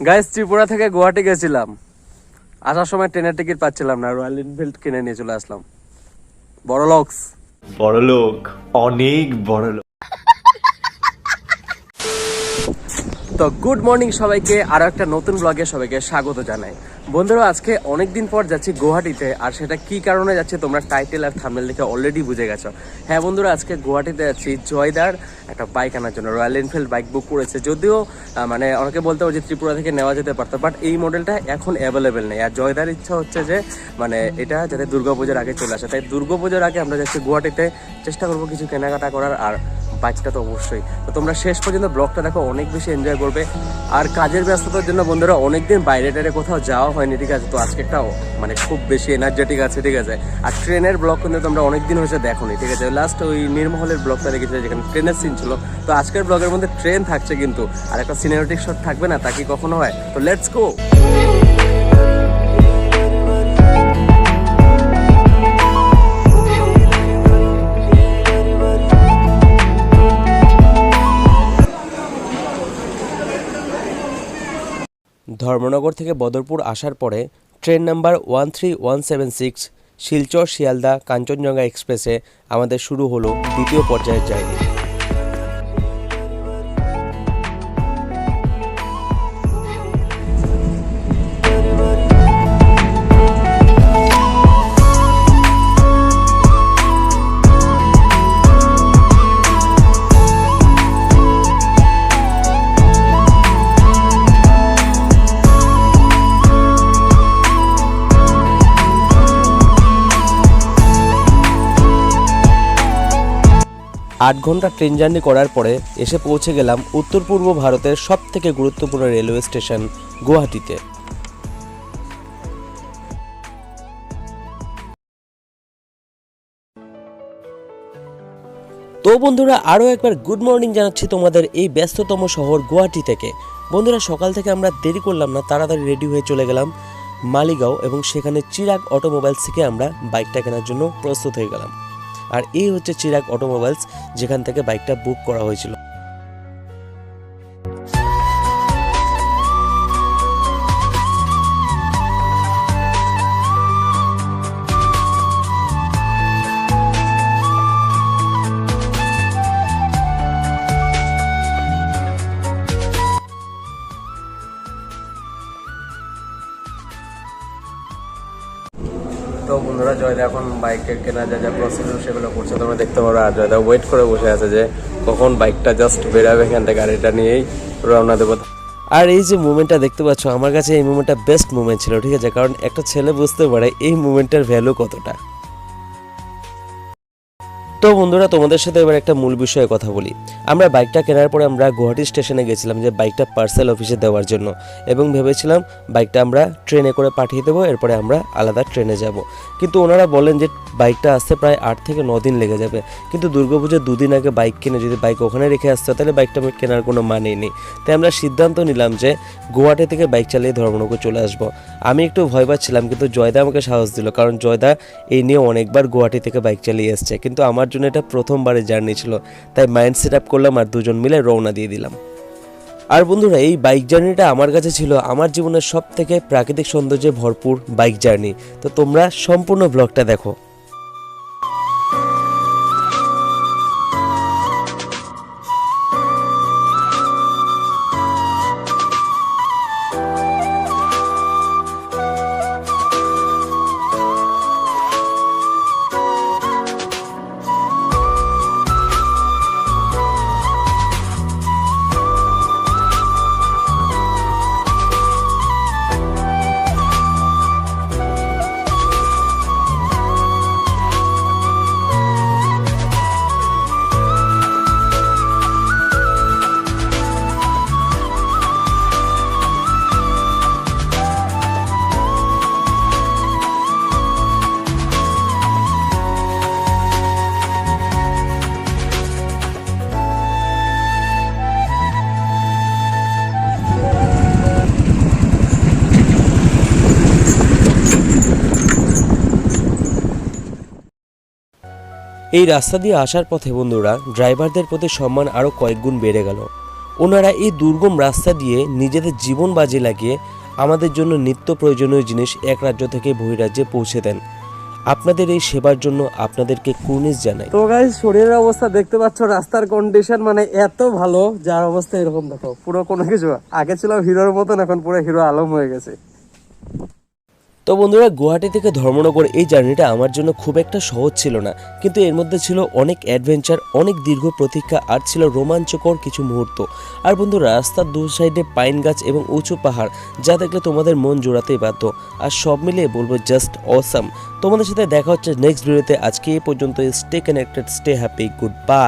Guys Tripura থেকে গুয়াহাটি গেছিলাম। আসার সময় ট্রেনের টিকিট পাচ্ছিলাম না রয়্যাল এনফিল্ড কিনে নিয়ে চলে আসলাম। বড় লোকস বড় লোক অনেক বড়লোক। তো গুড মর্নিং সবাইকে, আরও একটা নতুন ব্লগে সবাইকে স্বাগত জানাই। বন্ধুরা, আজকে অনেক দিন পর যাচ্ছি গুয়াহাটিতে, আর সেটা কি কারণে যাচ্ছে তোমরা টাইটেল আর থামেল দেখে অলরেডি বুঝে গেছো। হ্যাঁ বন্ধুরা, আজকে গুয়াহাটিতে যাচ্ছি, জয়দার, একটা বাইক আনার জন্য রয়্যাল এনফিল্ড বাইক বুক করেছে। যদিও মানে অনেকে বলতে পারে যে ত্রিপুরা থেকে নেওয়া যেতে পারতো বাট এই মডেলটা এখন অ্যাভেলেবেল নেই। আর জয়দার ইচ্ছা হচ্ছে যে মানে এটা যাতে দুর্গাপুজোর আগে চলে আসে। তাই দুর্গাপুজোর আগে আমরা যাচ্ছি গুয়াহাটিতে। চেষ্টা করব কিছু কেনাকাটা করার, আর বাইকটা তো অবশ্যই। তো তোমরা শেষ পর্যন্ত ব্লগটা দেখো, অনেক বেশি এনজয় করবে। আর কাজের ব্যস্ততার জন্য বন্ধুরা অনেকদিন বাইরে টাইরে কোথাও যাওয়া হয়নি, ঠিক আছে? তো আজকে একটা মানে খুব বেশি এনার্জেটিক আছে, ঠিক আছে? আর ট্রেনের ব্লগ কিন্তু তোমরা অনেকদিন হয়েছে দেখোনি, ঠিক আছে? লাস্ট ওই নির্মহলের ব্লগটা দেখেছিলে যেখানে ট্রেনের সিন ছিল। তো আজকের ব্লগের মধ্যে ট্রেন থাকছে কিন্তু, আর একটা সিনেমেটিক শট থাকবে না, তা কি কখনো হয়? তো লেটস গো ধর্মনগর থেকে বদরপুর আসার পরে train number one three one seven six Silchar, Sealdah, Kanchenjunga এক্সপ্রেসে আমাদের শুরু হলো দ্বিতীয় পর্যায়ের জার্নি। আট ঘণ্টা ট্রেন জার্নি করার পরে এসে পৌঁছে গেলাম উত্তর পূর্ব ভারতের সব থেকে গুরুত্বপূর্ণ রেলওয়ে স্টেশন গুয়াহাটিতে। তো বন্ধুরা, আরও একবার গুড মর্নিং জানাচ্ছি তোমাদের এই ব্যস্ততম শহর গুয়াহাটি থেকে। বন্ধুরা, সকাল থেকে আমরা দেরি করলাম না, তাড়াতাড়ি রেডি হয়ে চলে গেলাম মালিগাঁও এবং সেখানে চিরাগ অটোমোবাইলস থেকে আমরা বাইকটা কেনার জন্য প্রস্তুত হয়ে গেলাম। আর এই হচ্ছে চিরাগ অটোমোবাইলস যেখান থেকে বাইকটা বুক করা হয়েছিল। তো বন্ধুরা জয়দা এখন বাইকের কেনা, যা যা প্রসিডিউর সেগুলো করছে। তোমরা দেখতে পারো, আর জয়দা ওয়েট করে বসে আছে যে কখন বাইকটা জাস্ট বেরাবে এখান থেকে গাড়িটা নিয়েই রওনা দেবো। আর এই যে মুভমেন্টটা দেখতে পাচ্ছ, আমার কাছে এই মুভমেন্টটা বেস্ট মুভমেন্ট ছিল, ঠিক আছে? কারণ একটা ছেলে বুঝতে পারে এই মুমেন্টটার ভ্যালু কতটা। তো বন্ধুরা, তোমাদের সাথে এবার একটা মূল বিষয়ে কথা বলি। আমরা বাইকটা কেনার পরে আমরা গুয়াহাটি স্টেশনে গেছিলাম যে বাইকটা পার্সেল অফিসে দেওয়ার জন্য এবং ভেবেছিলাম বাইকটা আমরা ট্রেনে করে পাঠিয়ে দেবো, এরপরে আমরা আলাদা ট্রেনে যাব। কিন্তু ওনারা বলেন যে বাইকটা আসতে প্রায় আট থেকে ন দিন লেগে যাবে। কিন্তু দুর্গাপুজোর দুদিন আগে বাইক কিনে যদি বাইক ওখানে রেখে আসতে তাহলে বাইকটা কেনার কোনো মানেই নেই। তাই আমরা সিদ্ধান্ত নিলাম যে গুয়াহাটি থেকে বাইক চালিয়ে ধর্মনগর চলে আসব। আমি একটু ভয় পাচ্ছিলাম, কিন্তু জয়দা আমাকে সাহস দিল। কারণ জয়দা এই নিয়ে অনেকবার গুয়াহাটি থেকে বাইক চালিয়ে এসছে। কিন্তু আমার জন্য এটা প্রথমবারের জার্নি ছিল। তাই মাইন্ড সেট আপ করলাম আর দুজন মিলে রওনা দিয়ে দিলাম। আর বন্ধুরা, এই বাইক জার্নিটা আমার কাছে ছিল আমার জীবনের সব থেকে প্রাকৃতিক সৌন্দর্যে ভরপুর বাইক জার্নি তো তোমরা সম্পূর্ণ ব্লগটা দেখো। এই রাস্তা দিয়ে আসার পথে বন্ধুরা ড্রাইভারদের প্রতি সম্মান আরও কয়েক গুণ বেড়ে গেল। ওনারা এই দুর্গম রাস্তা দিয়ে নিজেদের জীবন বাজি লাগিয়ে আমাদের জন্য নিত্য প্রয়োজনীয় জিনিস এক রাজ্য থেকে বহিরাজ্যে পৌঁছে দেন। আপনাদের এই সেবার জন্য আপনাদেরকে কুর্নিশ জানাই। তো গাইজ শরীরের অবস্থা দেখতে পাচ্ছ, রাস্তার কন্ডিশন মানে এত ভালো, যার অবস্থা এরকম দেখো, পুরো কোনো কিছু। আগে ছিল হিরোর মতন, এখন পুরো হিরো আলম হয়ে গেছে। তো বন্ধুরা, গুয়াহাটি থেকে ধর্মনগর এই জার্নিটা আমার জন্য খুব একটা সহজ ছিল না। কিন্তু এর মধ্যে ছিল অনেক অ্যাডভেঞ্চার অনেক দীর্ঘ প্রতীক্ষা আর ছিল রোমাঞ্চকর কিছু মুহূর্ত। আর বন্ধুরা, রাস্তার দু সাইডে পাইন গাছ এবং উঁচু পাহাড়, যা দেখলে তোমাদের মন জোড়াতেই বাধ্য। আর সব মিলিয়ে বলব জাস্ট অসাম তোমাদের সাথে দেখা হচ্ছে নেক্সট ভিডিওতে আজকে এই পর্যন্ত stay connected stay happy goodbye